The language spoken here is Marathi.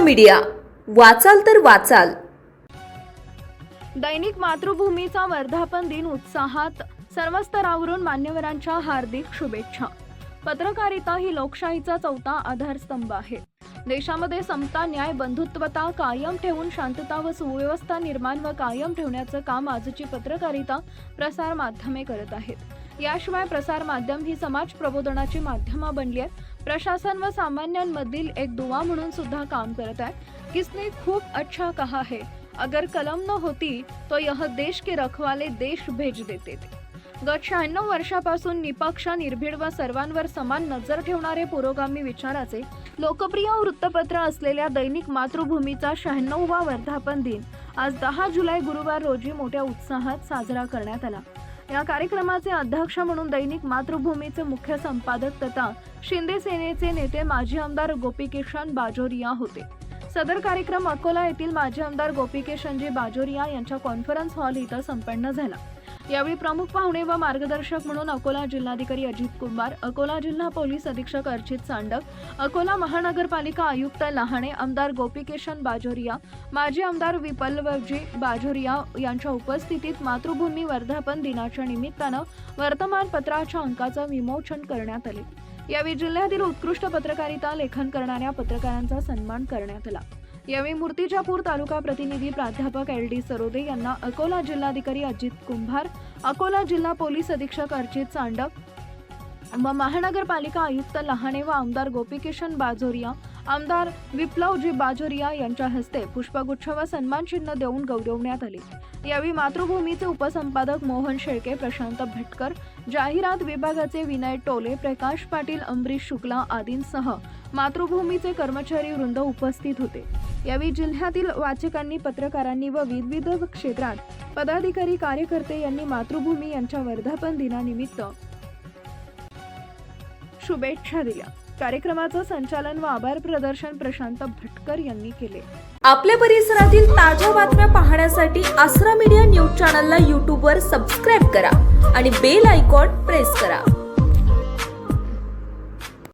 मीडिया. वाचाल तर वाचाल. दैनिक मातृभूमीचा वर्धापन दिन उत्साहात सर्व स्तरावरून मान्यवरांच्या हार्दिक शुभेच्छा. पत्रकारिता ही लोकशाहीचा चौथा आधारस्तंभ आहे. देशामध्ये समता न्याय बंधुत्वता कायम ठेवून शांतता व सुव्यवस्था निर्माण व कायम ठेवण्याचं काम आजची पत्रकारिता प्रसार माध्यमे करत आहेत. याशिवाय प्रसार माध्यम ही समाज प्रबोधनाची माध्यमं बनली आहेत. प्रशासन व सामान्यांमधील एक दुवा म्हणून सुद्धा काम करत आहे किसने खूप अच्छा कहा है. अगर कलम न होती तो यह देश के रखवाले देश भेज देते थे. गत शहाण्णव वर्षापासून निपक्ष निर्भीड व सर्वांवर समान नजर ठेवणारे पुरोगामी विचाराचे लोकप्रिय वृत्तपत्र असलेल्या दैनिक मातृभूमीचा शहाण्णववा वर्धापन दिन आज दहा जुलै गुरुवार रोजी मोठ्या उत्साहात साजरा करण्यात आला. या कार्यक्रमाचे अध्यक्ष म्हणून दैनिक मातृभूमीचे मुख्य संपादक तथा शिंदे सेनेचे नेते माजी आमदार गोपीकिशन बाजोरिया होते. सदर कार्यक्रम अकोला येथील माजी आमदार गोपिकेशनजी बाजोरिया यांच्या कॉन्फरन्स हॉल इथं संपन्न झाला. यावेळी प्रमुख पाहुणे व मार्गदर्शक म्हणून अकोला जिल्हाधिकारी अजित कुमार अकोला जिल्हा पोलीस अधीक्षक अर्चित सांडक अकोला महानगरपालिका आयुक्त लहाणे आमदार गोपिकेशन बाजोरिया माजी आमदार विपलवजी बाजोरिया यांच्या उपस्थितीत मातृभूमी वर्धापन दिनाच्या निमित्तानं वर्तमानपत्राच्या अंकाचं विमोचन करण्यात आले. यावेळी जिल्ह्यातील उत्कृष्ट पत्रकारिता लेखन करणाऱ्या पत्रकारांचा सन्मान करण्यात आला. यावेळी मूर्तिजापूर तालुका प्रतिनिधी प्राध्यापक एल डी सरोदे यांना अकोला जिल्हाधिकारी अजित कुंभार अकोला जिल्हा पोलीस अधीक्षक अर्जित सांडक व महानगरपालिका आयुक्त लहाणे व आमदार गोपीकिशन बाजोरिया आमदार विप्लवजी बाजोरिया यांच्या हस्ते पुष्पगुच्छ व सन्मान चिन्ह देऊन गौरवण्यात आले. यावेळी मातृभूमीचे उपसंपादक मोहन शेळके प्रशांत भटकर जाहिरात विभागाचे विनय टोले प्रकाश पाटील अमरीश शुक्ला आदींसह मातृभूमीचे कर्मचारी वृंद उपस्थित होते. यावेळी जिल्ह्यातील वाचकांनी पत्रकारांनी व विविध क्षेत्रात पदाधिकारी कार्यकर्ते यांनी मातृभूमी यांच्या वर्धापन दिनानिमित्त शुभेच्छा दिल्या. कार्यक्रमाचं संचालन व आभार प्रदर्शन प्रशांत भटकर यांनी केले. आपल्या परिसरातील ताज्या बातम्या पाहण्यासाठी आसरा मीडिया न्यूज चॅनलला यूट्यूबवर सबस्क्राईब करा आणि बेल आयकॉन प्रेस करा.